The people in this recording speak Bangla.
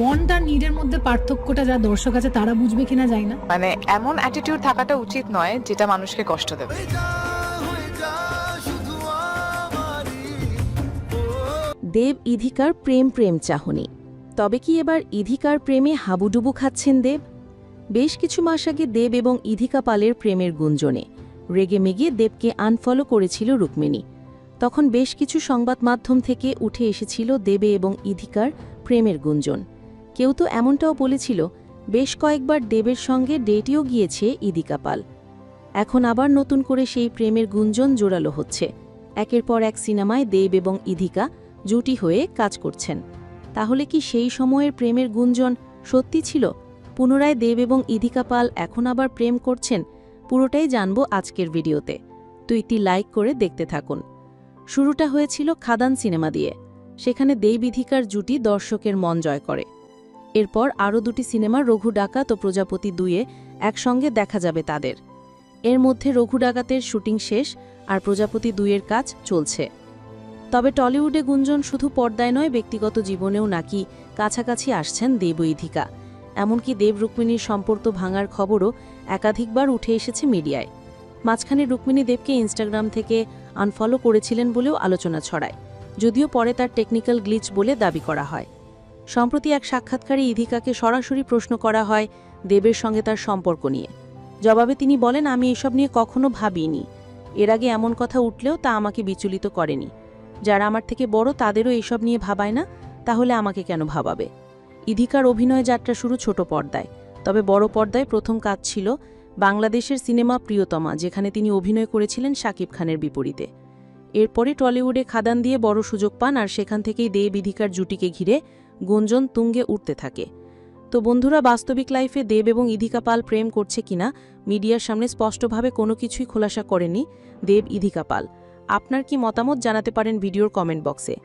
ওয়ান্ট আর নিডের মধ্যে পার্থক্যটা যা দর্শক আছে তারা বুঝবে কিনা যায় না। মানে এমন অ্যাটিটিউড থাকাটা উচিত নয় যেটা মানুষকে কষ্ট দেবে। দেব ইধিকার প্রেম প্রেম চাহনি। তবে কি এবার ইধিকার প্রেমে হাবুডুবু খাচ্ছেন দেব? বেশ কিছু মাস আগে দেব এবং ইধিকা পালের প্রেমের গুঞ্জনে। রেগে মেগে দেবকে আনফলো করেছিল রুক্মিণী। তখন বেশ কিছু সংবাদ মাধ্যম থেকে উঠে এসেছিল দেবে এবং ইধিকার প্রেমের গুঞ্জন। কেউ তো এমনটাও বলেছিল, বেশ কয়েকবার দেবের সঙ্গে ডেটেও গিয়েছে ইদিকা পাল এখন আবার নতুন করে সেই প্রেমের গুঞ্জন জোরালো হচ্ছে। একের পর এক সিনেমায় দেব এবং ইধিকা জুটি হয়ে কাজ করছেন। তাহলে কি সেই সময়ের প্রেমের গুঞ্জন সত্যি ছিল? পুনরায় দেব এবং ইধিকা পাল এখন আবার প্রেম করছেন? পুরোটাই জানব আজকের ভিডিওতে। তুইটি লাইক করে দেখতে থাকুন। শুরুটা হয়েছিল খাদান সিনেমা দিয়ে। সেখানে দেব ইধিকার জুটি দর্শকের মন জয় করে। এরপর আরও দুটি সিনেমা রঘু ডাকাত ও প্রজাপতি দুয়ে একসঙ্গে দেখা যাবে তাদের। এর মধ্যে রঘু ডাকাতের শুটিং শেষ আর প্রজাপতি দুইয়ের কাজ চলছে। তবে টলিউডে গুঞ্জন শুধু পর্দায় নয়, ব্যক্তিগত জীবনেও নাকি কাছাকাছি আসছেন দেব ইধিকা। এমনকি দেব রুক্মিণীর সম্পর্ক ভাঙার খবরও একাধিকবার উঠে এসেছে মিডিয়ায়। মাঝখানে রুক্মিণী দেবকে ইনস্টাগ্রাম থেকে আনফলো করেছিলেন বলেও আলোচনা ছড়ায়, যদিও পরে তার টেকনিক্যাল গ্লিচ বলে দাবি করা হয়। সম্প্রতি এক সাক্ষাৎকারে ইধিকাকে সরাসরি প্রশ্ন করা হয় দেবের সঙ্গে তার সম্পর্ক নিয়ে। জবাবে তিনি বলেন, আমি এসব নিয়ে কখনো ভাবিনি। এর আগে এমন কথা উঠলেও তা আমাকে বিচলিত করেনি। যারা আমার থেকে বড়, তাদেরও এসব নিয়ে ভাবায় না, তাহলে আমাকে কেন ভাবাবে? ইধিকার অভিনয় যাত্রা শুরু ছোট পর্দায়। তবে বড় পর্দায় প্রথম কাজ ছিল বাংলাদেশের সিনেমা প্রিয়তমা, যেখানে তিনি অভিনয় করেছিলেন শাকিব খানের বিপরীতে। এরপরে টলিউডে খাদান দিয়ে বড় সুযোগ পান আর সেখান থেকেই দেব ইধিকার জুটিকে ঘিরে গুঞ্জন তুঙ্গে উঠতে থাকে। তো বন্ধুরা, বাস্তবিক লাইফে দেব এবং ইধিকা পাল প্রেম করছে কিনা মিডিয়ার সামনে স্পষ্টভাবে কোনো কিছুই খোলাসা করেনি দেব ইধিকা পাল। আপনার কি মতামত জানাতে পারেন ভিডিওর কমেন্ট বক্সে।